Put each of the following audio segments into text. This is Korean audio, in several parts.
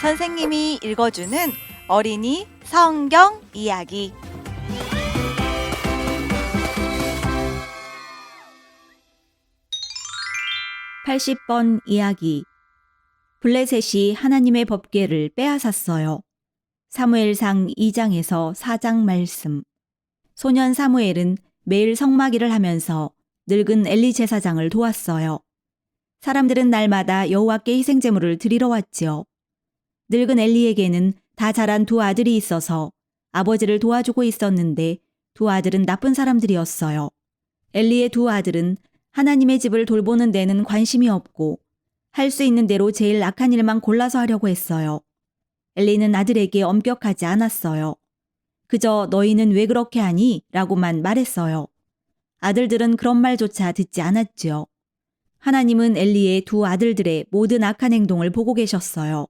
선생님이 읽어주는 어린이 성경 이야기. 팔십 번 이야기 블레셋이 하나님의 법궤를 빼앗았어요. 사무엘상 2장에서 4장 말씀 소년 사무엘은 매일 성막일을 하면서 늙은 엘리 제사장을 도왔어요. 사람들은 날마다 여호와께 희생제물을 드리러 왔지요. 늙은 엘리에게는 다 자란 두 아들이 있어서 아버지를 도와주고 있었는데 두 아들은 나쁜 사람들이었어요. 엘리의 두 아들은 하나님의 집을 돌보는 데는 관심이 없고 할 수 있는 대로 제일 악한 일만 골라서 하려고 했어요. 엘리는 아들에게 엄격하지 않았어요. 그저 너희는 왜 그렇게 하니? 라고만 말했어요. 아들들은 그런 말조차 듣지 않았지요. 하나님은 엘리의 두 아들들의 모든 악한 행동을 보고 계셨어요.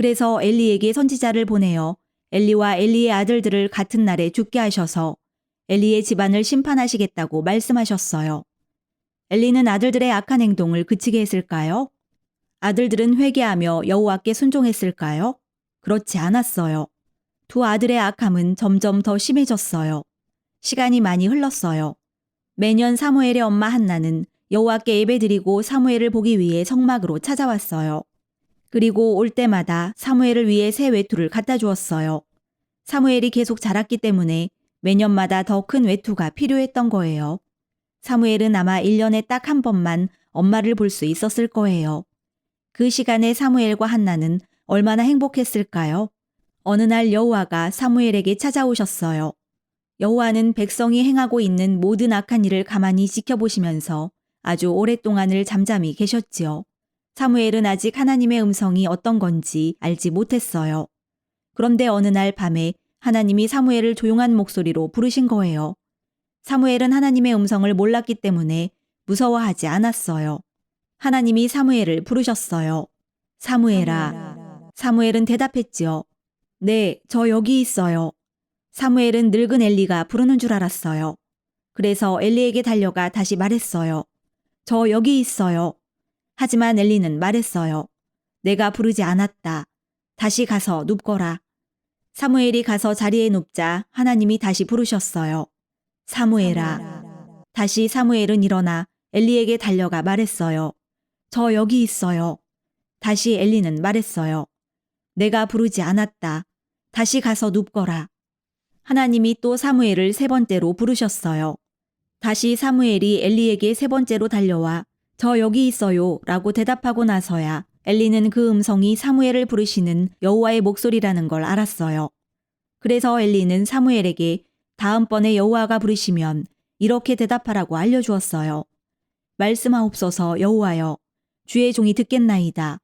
그래서 엘리에게 선지자를 보내어 엘리와 엘리의 아들들을 같은 날에 죽게 하셔서 엘리의 집안을 심판하시겠다고 말씀하셨어요. 엘리는 아들들의 악한 행동을 그치게 했을까요? 아들들은 회개하며 여호와께 순종했을까요? 그렇지 않았어요. 두 아들의 악함은 점점 더 심해졌어요. 시간이 많이 흘렀어요. 매년 사무엘의 엄마 한나는 여호와께 예배드리고 사무엘을 보기 위해 성막으로 찾아왔어요. 그리고 올 때마다 사무엘을 위해 새 외투를 갖다 주었어요. 사무엘이 계속 자랐기 때문에 매년마다 더 큰 외투가 필요했던 거예요. 사무엘은 아마 1년에 딱 한 번만 엄마를 볼 수 있었을 거예요. 그 시간에 사무엘과 한나는 얼마나 행복했을까요? 어느 날 여호와가 사무엘에게 찾아오셨어요. 여호와는 백성이 행하고 있는 모든 악한 일을 가만히 지켜보시면서 아주 오랫동안을 잠잠히 계셨지요. 사무엘은 아직 하나님의 음성이 어떤 건지 알지 못했어요. 그런데 어느 날 밤에 하나님이 사무엘을 조용한 목소리로 부르신 거예요. 사무엘은 하나님의 음성을 몰랐기 때문에 무서워하지 않았어요. 하나님이 사무엘을 부르셨어요. 사무엘아. 사무엘은 대답했지요. 네, 저 여기 있어요. 사무엘은 늙은 엘리가 부르는 줄 알았어요. 그래서 엘리에게 달려가 다시 말했어요. 저 여기 있어요. 하지만 엘리는 말했어요. 내가 부르지 않았다. 다시 가서 눕거라. 사무엘이 가서 자리에 눕자 하나님이 다시 부르셨어요. 사무엘아. 다시 사무엘은 일어나 엘리에게 달려가 말했어요. 저 여기 있어요. 다시 엘리는 말했어요. 내가 부르지 않았다. 다시 가서 눕거라. 하나님이 또 사무엘을 세 번째로 부르셨어요. 다시 사무엘이 엘리에게 세 번째로 달려와 저 여기 있어요 라고 대답하고 나서야 엘리는 그 음성이 사무엘을 부르시는 여호와의 목소리라는 걸 알았어요. 그래서 엘리는 사무엘에게 다음번에 여호와가 부르시면 이렇게 대답하라고 알려주었어요. 말씀하옵소서 여호와여 주의 종이 듣겠나이다.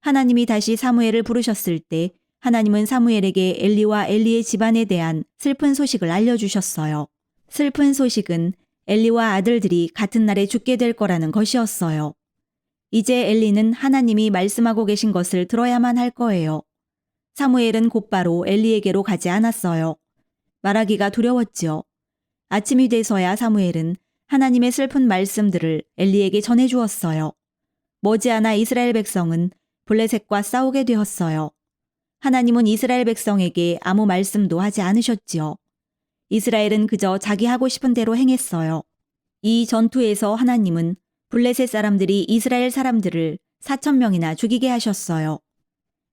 하나님이 다시 사무엘을 부르셨을 때 하나님은 사무엘에게 엘리와 엘리의 집안에 대한 슬픈 소식을 알려주셨어요. 슬픈 소식은 엘리와 아들들이 같은 날에 죽게 될 거라는 것이었어요. 이제 엘리는 하나님이 말씀하고 계신 것을 들어야만 할 거예요. 사무엘은 곧바로 엘리에게로 가지 않았어요. 말하기가 두려웠지요. 아침이 돼서야 사무엘은 하나님의 슬픈 말씀들을 엘리에게 전해 주었어요. 머지않아 이스라엘 백성은 블레셋과 싸우게 되었어요. 하나님은 이스라엘 백성에게 아무 말씀도 하지 않으셨지요. 이스라엘은 그저 자기 하고 싶은 대로 행했어요. 이 전투에서 하나님은 블레셋 사람들이 이스라엘 사람들을 4천 명이나 죽이게 하셨어요.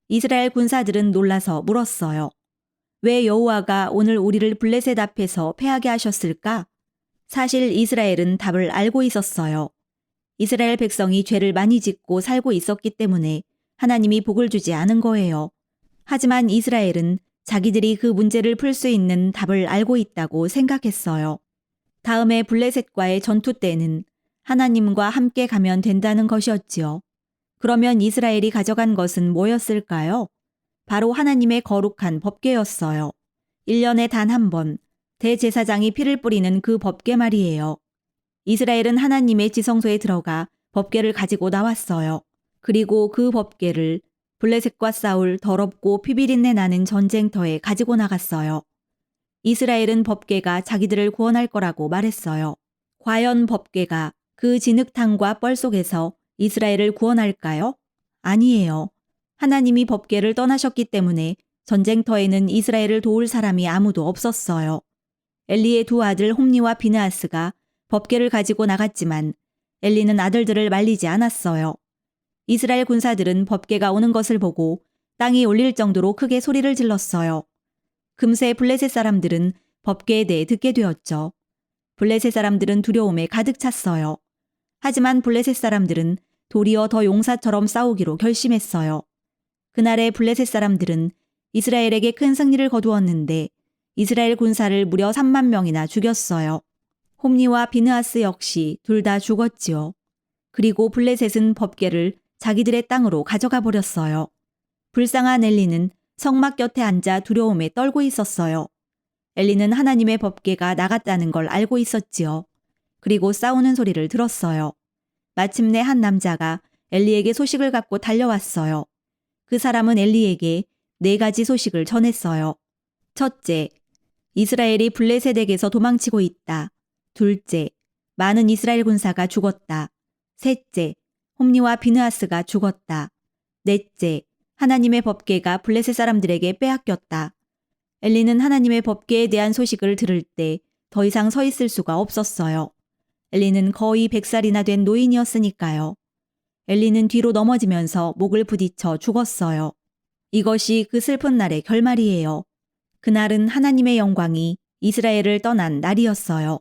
이스라엘 군사들은 놀라서 물었어요. 왜 여호와가 오늘 우리를 블레셋 앞에서 패하게 하셨을까? 사실 이스라엘은 답을 알고 있었어요. 이스라엘 백성이 죄를 많이 짓고 살고 있었기 때문에 하나님이 복을 주지 않은 거예요. 하지만 이스라엘은 자기들이 그 문제를 풀 수 있는 답을 알고 있다고 생각했어요. 다음에 블레셋과의 전투 때는 하나님과 함께 가면 된다는 것이었지요. 그러면 이스라엘이 가져간 것은 뭐였을까요? 바로 하나님의 거룩한 법궤였어요. 1년에 단 한 번 대제사장이 피를 뿌리는 그 법궤 말이에요. 이스라엘은 하나님의 지성소에 들어가 법궤를 가지고 나왔어요. 그리고 그 법궤를 블레셋과 싸울 더럽고 피비린내 나는 전쟁터에 가지고 나갔어요. 이스라엘은 법궤가 자기들을 구원할 거라고 말했어요. 과연 법궤가 그 진흙탕과 뻘 속에서 이스라엘을 구원할까요? 아니에요. 하나님이 법궤를 떠나셨기 때문에 전쟁터에는 이스라엘을 도울 사람이 아무도 없었어요. 엘리의 두 아들 홈니와 비느하스가 법궤를 가지고 나갔지만 엘리는 아들들을 말리지 않았어요. 이스라엘 군사들은 법궤가 오는 것을 보고 땅이 울릴 정도로 크게 소리를 질렀어요. 금세 블레셋 사람들은 법궤에 대해 듣게 되었죠. 블레셋 사람들은 두려움에 가득 찼어요. 하지만 블레셋 사람들은 도리어 더 용사처럼 싸우기로 결심했어요. 그날의 블레셋 사람들은 이스라엘에게 큰 승리를 거두었는데 이스라엘 군사를 무려 3만 명이나 죽였어요. 홈니와 비느하스 역시 둘 다 죽었지요. 그리고 블레셋은 법궤를 자기들의 땅으로 가져가 버렸어요. 불쌍한 엘리는 성막 곁에 앉아 두려움에 떨고 있었어요. 엘리는 하나님의 법궤가 나갔다는 걸 알고 있었지요. 그리고 싸우는 소리를 들었어요. 마침내 한 남자가 엘리에게 소식을 갖고 달려왔어요. 그 사람은 엘리에게 네 가지 소식을 전했어요. 첫째, 이스라엘이 블레셋에게서 도망치고 있다. 둘째, 많은 이스라엘 군사가 죽었다. 셋째, 홈니와 비느하스가 죽었다. 넷째, 하나님의 법궤가 블레셋 사람들에게 빼앗겼다. 엘리는 하나님의 법궤에 대한 소식을 들을 때 더 이상 서 있을 수가 없었어요. 엘리는 거의 100살이나 된 노인이었으니까요. 엘리는 뒤로 넘어지면서 목을 부딪혀 죽었어요. 이것이 그 슬픈 날의 결말이에요. 그날은 하나님의 영광이 이스라엘을 떠난 날이었어요.